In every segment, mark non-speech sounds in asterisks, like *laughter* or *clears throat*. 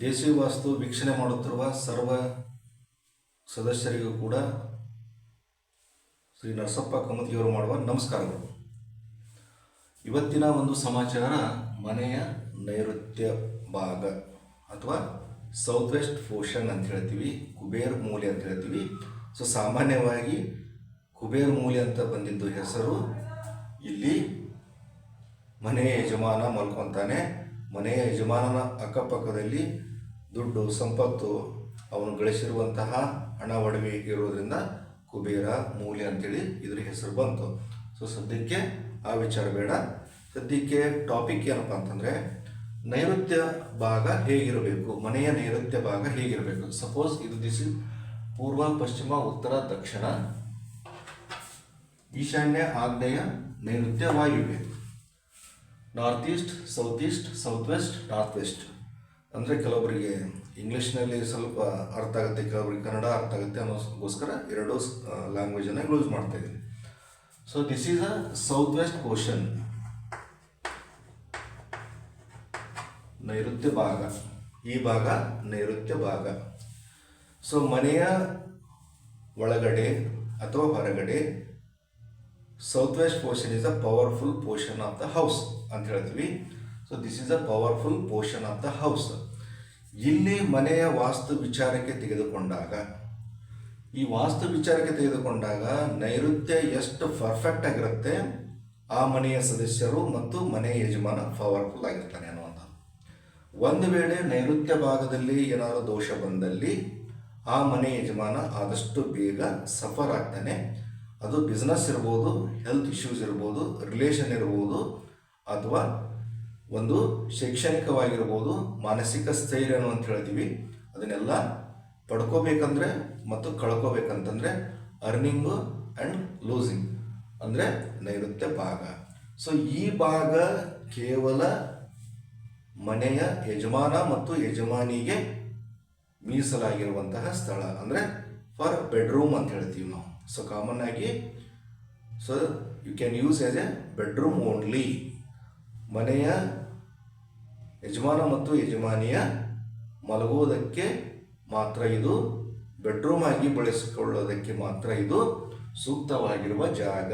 ದೇಸಿ ವಾಸ್ತು ವೀಕ್ಷಣೆ ಮಾಡುತ್ತಿರುವ ಸರ್ವ ಸದಸ್ಯರಿಗೂ ಕೂಡ ಶ್ರೀ ನರಸಪ್ಪ ಕಮತಿಯವರು ಮಾಡುವ ನಮಸ್ಕಾರಗಳು. ಇವತ್ತಿನ ಒಂದು ಸಮಾಚಾರ ಮನೆಯ ನೈಋತ್ಯ ಭಾಗ ಅಥವಾ ಸೌತ್ ವೆಸ್ಟ್ ಪೋರ್ಷನ್ ಅಂತ ಹೇಳ್ತೀವಿ, ಕುಬೇರ್ ಮೂಲೆ ಅಂತ ಹೇಳ್ತೀವಿ. ಸೊ, ಸಾಮಾನ್ಯವಾಗಿ ಕುಬೇರ್ ಮೂಲೆ ಅಂತ ಬಂದಿದ್ದು ಹೆಸರು ಇಲ್ಲಿ ಮನೆಯ ಯಜಮಾನ ಮಲ್ಕೊತಾನೆ. ಮನೆಯ ಯಜಮಾನನ ಅಕ್ಕಪಕ್ಕದಲ್ಲಿ ದುಡ್ಡು, ಸಂಪತ್ತು ಅವನು ಗಳಿಸಿರುವಂತಹ ಹಣ ಒಡವೆ ಇರೋದ್ರಿಂದ ಕುಬೇರ, ಮೂಲೆ ಅಂತೇಳಿ ಇದ್ರ ಹೆಸರು ಬಂತು. ಸೊ ಸದ್ಯಕ್ಕೆ ಆ ವಿಚಾರ ಬೇಡ. ಸದ್ಯಕ್ಕೆ ಟಾಪಿಕ್ ಏನಪ್ಪ ಅಂತಂದರೆ, ನೈಋತ್ಯ ಭಾಗ ಹೇಗಿರಬೇಕು? ಮನೆಯ ನೈಋತ್ಯ ಭಾಗ ಹೇಗಿರಬೇಕು? ಸಪೋಸ್ ಇದು ದಿಸ್ ಪೂರ್ವ, ಪಶ್ಚಿಮ, ಉತ್ತರ, ದಕ್ಷಿಣ, ಈಶಾನ್ಯ, ಆಗ್ನೇಯ ನೈಋತ್ಯ ವಾಯುವ್ಯ north east south east south west north west ಅಂದರೆ ಕೆಲವೊಬ್ಬರಿಗೆ ಇಂಗ್ಲೀಷ್ನಲ್ಲಿ ಸ್ವಲ್ಪ ಅರ್ಥ ಆಗುತ್ತೆ ಕೆಲವೊಬ್ಬರಿಗೆ ಕನ್ನಡ ಅರ್ಥ ಆಗುತ್ತೆ ಅನ್ನೋಸ್ಕೋಸ್ಕರ ಎರಡು ಲ್ಯಾಂಗ್ವೇಜನ್ನು ಯೂಸ್ ಮಾಡ್ತಾ ಇದ್ದೀನಿ. So this is a south west portion ನೈಋತ್ಯ ಭಾಗ. ಈ ಭಾಗ ನೈಋತ್ಯ ಭಾಗ. ಸೊ ಮನೆಯ ಒಳಗಡೆ ಅಥವಾ ಹೊರಗಡೆ south west portion is a powerful portion of the house ಅಂತ ಹೇಳ್ತೀವಿ so this is a powerful portion of the house ಇಲ್ಲಿ ಮನೆಯ ವಾಸ್ತು ವಿಚಾರಕ್ಕೆ ತೆಗೆದುಕೊಂಡಾಗ, ಈ ವಾಸ್ತು ವಿಚಾರಕ್ಕೆ ತೆಗೆದುಕೊಂಡಾಗ ನೈಋತ್ಯ ಎಷ್ಟು ಪರ್ಫೆಕ್ಟ್ ಆಗಿರುತ್ತೆ, ಆ ಮನೆಯ ಸದಸ್ಯರು ಮತ್ತು ಮನೆಯ ಯಜಮಾನ ಪವರ್ಫುಲ್ ಆಗಿರ್ತಾನೆ ಅನ್ನುವಂಥ ಒಂದು ವೇಳೆ ನೈಋತ್ಯ ಭಾಗದಲ್ಲಿ ಏನಾದರೂ ದೋಷ ಬಂದಲ್ಲಿ, ಆ ಮನೆ ಯಜಮಾನ ಆದಷ್ಟು ಬೇಗ ಸಫರ್ ಆಗ್ತಾನೆ. ಅದು ಬಿಸ್ನೆಸ್ ಇರ್ಬೋದು ಹೆಲ್ತ್ ಇಶ್ಯೂಸ್ ಇರ್ಬೋದು ರಿಲೇಷನ್ ಇರ್ಬೋದು, ಅಥವಾ ಒಂದು ಶೈಕ್ಷಣಿಕವಾಗಿರ್ಬೋದು, ಮಾನಸಿಕ ಸ್ಥೈರ್ಯ ಅಂತ ಹೇಳ್ತೀವಿ. ಅದನ್ನೆಲ್ಲ ಪಡ್ಕೋಬೇಕಂದ್ರೆ ಮತ್ತು ಕಳ್ಕೋಬೇಕಂತಂದರೆ ಅರ್ನಿಂಗು ಆ್ಯಂಡ್ ಲೂಸಿಂಗ್ ಅಂದರೆ ನೈಋತ್ಯ ಭಾಗ. ಸೊ ಈ ಭಾಗ ಕೇವಲ ಮನೆಯ ಯಜಮಾನ ಮತ್ತು ಯಜಮಾನಿಗೆ ಮೀಸಲಾಗಿರುವಂತಹ ಸ್ಥಳ ಅಂದರೆ ಫಾರ್ ಬೆಡ್ರೂಮ್ ಅಂತ ಹೇಳ್ತೀವಿ ನಾವು. ಸೊ ಕಾಮನ್ ಆಗಿ so you can use as a bedroom only ಮನೆಯ ಯಜಮಾನ ಮತ್ತು ಯಜಮಾನಿಯ ಮಲಗುವುದಕ್ಕೆ ಮಾತ್ರ ಇದು ಬೆಡ್ರೂಮ್ ಆಗಿ ಬಳಸಿಕೊಳ್ಳೋದಕ್ಕೆ ಮಾತ್ರ ಇದು ಸೂಕ್ತವಾಗಿರುವ ಜಾಗ.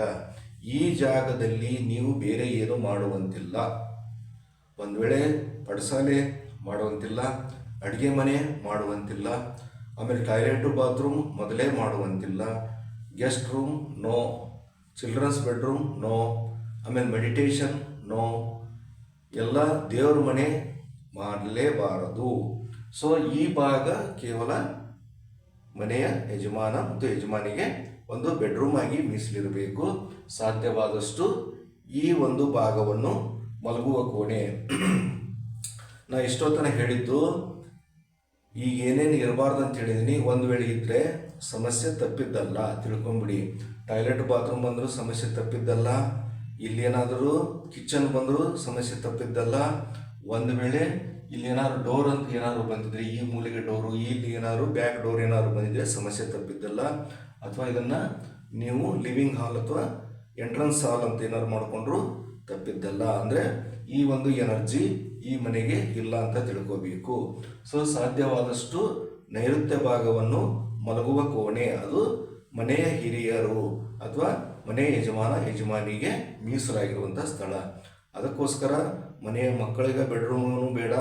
ಈ ಜಾಗದಲ್ಲಿ ನೀವು ಬೇರೆ ಏನು ಮಾಡುವಂತಿಲ್ಲ. ಒಂದು ವೇಳೆ ಪಡಸಾಲೆ ಮಾಡುವಂತಿಲ್ಲ, ಅಡುಗೆ ಮನೆ ಮಾಡುವಂತಿಲ್ಲ, ಆಮೇಲೆ ಟಾಯ್ಲೆಟು, ಬಾತ್ರೂಮ್ ಮೊದಲೇ ಮಾಡುವಂತಿಲ್ಲ guest room no children's bedroom no ಆಮೇಲೆ ಮೆಡಿಟೇಷನ್ ನೋ ಎಲ್ಲ ದೇವ್ರ ಮನೆ ಮಾಡಲೇಬಾರದು. ಸೊ ಈ ಭಾಗ ಕೇವಲ ಮನೆಯ ಯಜಮಾನ ಮತ್ತು ಯಜಮಾನಿಗೆ ಒಂದು ಬೆಡ್ರೂಮ್ ಆಗಿ ಮೀಸಲಿರಬೇಕು. ಸಾಧ್ಯವಾದಷ್ಟು ಈ ಒಂದು ಭಾಗವನ್ನು ಮಲಗುವ ಕೋಣೆ. *clears throat* ನಾ ಇಷ್ಟೊತ್ತನ ಹೇಳಿದ್ದು ಈಗ ಏನೇನು ಇರಬಾರ್ದು ಅಂತ ಹೇಳಿದೀನಿ. ಒಂದು ವೇಳೆ ಇದ್ದರೆ ಸಮಸ್ಯೆ ತಪ್ಪಿದ್ದಲ್ಲ, ತಿಳ್ಕೊಂಬಿಡಿ. ಟಾಯ್ಲೆಟ್ ಬಾತ್ರೂಮ್ ಬಂದರೂ ಸಮಸ್ಯೆ ತಪ್ಪಿದ್ದಲ್ಲ, ಇಲ್ಲೇನಾದರೂ ಕಿಚನ್ ಬಂದರೂ ಸಮಸ್ಯೆ ತಪ್ಪಿದ್ದಲ್ಲ, ಒಂದು ವೇಳೆ ಇಲ್ಲಿ ಏನಾದ್ರು ಡೋರ್ ಅಂತ ಏನಾದ್ರು ಬಂದಿದ್ರೆ, ಈ ಮೂಲೆಗೆ ಡೋರು, ಇಲ್ಲಿ ಏನಾದ್ರು ಬ್ಯಾಕ್ ಡೋರ್ ಏನಾದ್ರು ಬಂದಿದ್ರೆ ಸಮಸ್ಯೆ ತಪ್ಪಿದ್ದಲ್ಲ. ಅಥವಾ ಇದನ್ನು ನೀವು ಲಿವಿಂಗ್ ಹಾಲ್ ಅಥವಾ ಎಂಟ್ರೆನ್ಸ್ ಹಾಲ್ ಅಂತ ಏನಾದ್ರು ಮಾಡಿಕೊಂಡ್ರು ತಪ್ಪಿದ್ದಲ್ಲ ಅಂದರೆ ಈ ಒಂದು ಎನರ್ಜಿ ಈ ಮನೆಗೆ ಇಲ್ಲ ಅಂತ ತಿಳ್ಕೋಬೇಕು. ಸೊ ಸಾಧ್ಯವಾದಷ್ಟು ನೈಋತ್ಯ ಭಾಗವನ್ನು ಮಲಗುವ ಕೋಣೆ ಅದು ಮನೆಯ ಹಿರಿಯರು ಅಥವಾ ಮನೆಯ ಯಜಮಾನ ಯಜಮಾನಿಗೆ ಮೀಸಲಾಗಿರುವಂಥ ಸ್ಥಳ. ಅದಕ್ಕೋಸ್ಕರ ಮನೆಯ ಮಕ್ಕಳಿಗೆ ಬೆಡ್ರೂಮು ಬೇಡ,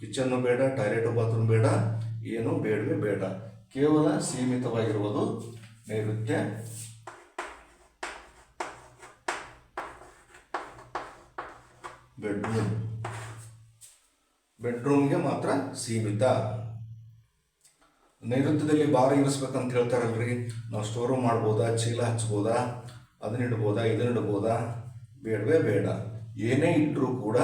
ಕಿಚನ್ನು ಬೇಡ, ಟಾಯ್ಲೆಟು ಬಾತ್ರೂಮ್ ಬೇಡ, ಏನು ಬೇಡವೇ ಬೇಡ. ಕೇವಲ ಸೀಮಿತವಾಗಿರುವುದು ನೈಋತ್ಯ ಬೆಡ್ರೂಮ್ ಬೆಡ್ರೂಮ್ಗೆ ಮಾತ್ರ ಸೀಮಿತ. ನೈಋತ್ಯದಲ್ಲಿ ಭಾರ ಇರಿಸ್ಬೇಕಂತ ಹೇಳ್ತಾರಲ್ರಿ. ನಾವು ಸ್ಟೋರ್ ಮಾಡ್ಬೋದಾ, ಚೀಲ ಹಚ್ಬೋದಾ, ಅದನ್ನ ಇಡ್ಬೋದಾ, ಇದನ್ನ ಇಡ್ಬೋದಾ? ಬೇಡವೇ ಬೇಡ. ಏನೇ ಇಟ್ಟರೂ ಕೂಡ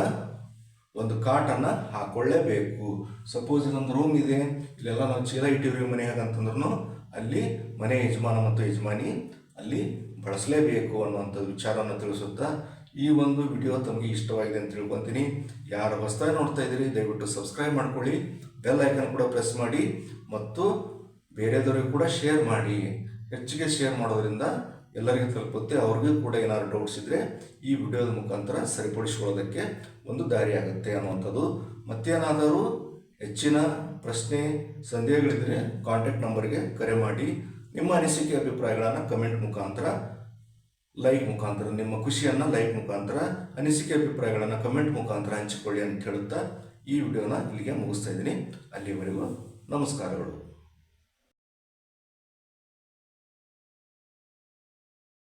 ಒಂದು ಕಾಟನ್ನು ಹಾಕೊಳ್ಳೇಬೇಕು. ಸಪೋಸ್ ಇನ್ನೊಂದು ರೂಮ್ ಇದೆ. ಇಲ್ಲೆಲ್ಲ ನಾವು ಚೀಲ ಇಟ್ಟಿವ್ರಿ ಮನೆಯಾಗ ಅಂತಂದ್ರೂ ಅಲ್ಲಿ ಮನೆ ಯಜಮಾನ ಮತ್ತು ಯಜಮಾನಿ ಅಲ್ಲಿ ಬಳಸಲೇಬೇಕು ಅನ್ನುವಂಥ ವಿಚಾರವನ್ನು ತಿಳಿಸುತ್ತಾ ಈ ಒಂದು ವಿಡಿಯೋ ತಮಗೆ ಇಷ್ಟವಾಗಿದೆ ಅಂತ ತಿಳ್ಕೊತೀನಿ. ಯಾರು ಹೊಸದಾಗಿ ನೋಡ್ತಾ ಇದ್ದೀರಿ, ದಯವಿಟ್ಟು ಸಬ್ಸ್ಕ್ರೈಬ್ ಮಾಡ್ಕೊಳ್ಳಿ, ಬೆಲ್ ಐಕನ್ ಕೂಡ ಪ್ರೆಸ್ ಮಾಡಿ, ಮತ್ತು ಬೇರೆದವರಿಗೂ ಕೂಡ ಶೇರ್ ಮಾಡಿ. ಹೆಚ್ಚಿಗೆ ಶೇರ್ ಮಾಡೋದ್ರಿಂದ ಎಲ್ಲರಿಗೂ ತಲುಪುತ್ತೆ. ಅವ್ರಿಗೂ ಕೂಡ ಏನಾದ್ರು ಡೌಟ್ಸ್ ಇದ್ದರೆ ಈ ವಿಡಿಯೋದ ಮುಖಾಂತರ ಸರಿಪಡಿಸ್ಕೊಳ್ಳೋದಕ್ಕೆ ಒಂದು ದಾರಿ ಆಗುತ್ತೆ ಅನ್ನುವಂಥದ್ದು. ಮತ್ತೇನಾದರೂ ಹೆಚ್ಚಿನ ಪ್ರಶ್ನೆ ಸಂದೇಹಗಳಿದ್ದರೆ ಕಾಂಟ್ಯಾಕ್ಟ್ ನಂಬರ್ಗೆ ಕರೆ ಮಾಡಿ. ನಿಮ್ಮ ಅನಿಸಿಕೆ, ಅಭಿಪ್ರಾಯಗಳನ್ನು ಕಮೆಂಟ್ ಮುಖಾಂತರ ಲೈಕ್ ಮುಖಾಂತರ, ನಿಮ್ಮ ಖುಷಿಯನ್ನು ಲೈಕ್ ಮುಖಾಂತರ, ಅನಿಸಿಕೆ ಅಭಿಪ್ರಾಯಗಳನ್ನು ಕಮೆಂಟ್ ಮುಖಾಂತರ ಹಂಚಿಕೊಳ್ಳಿ ಅಂತ ಹೇಳುತ್ತಾ ಈ ವಿಡಿಯೋನ ಇಲ್ಲಿಗೆ ಮುಗಿಸ್ತಾ ಇದ್ದೀನಿ. ಅಲ್ಲಿವರೆಗೂ ನಮಸ್ಕಾರಗಳು.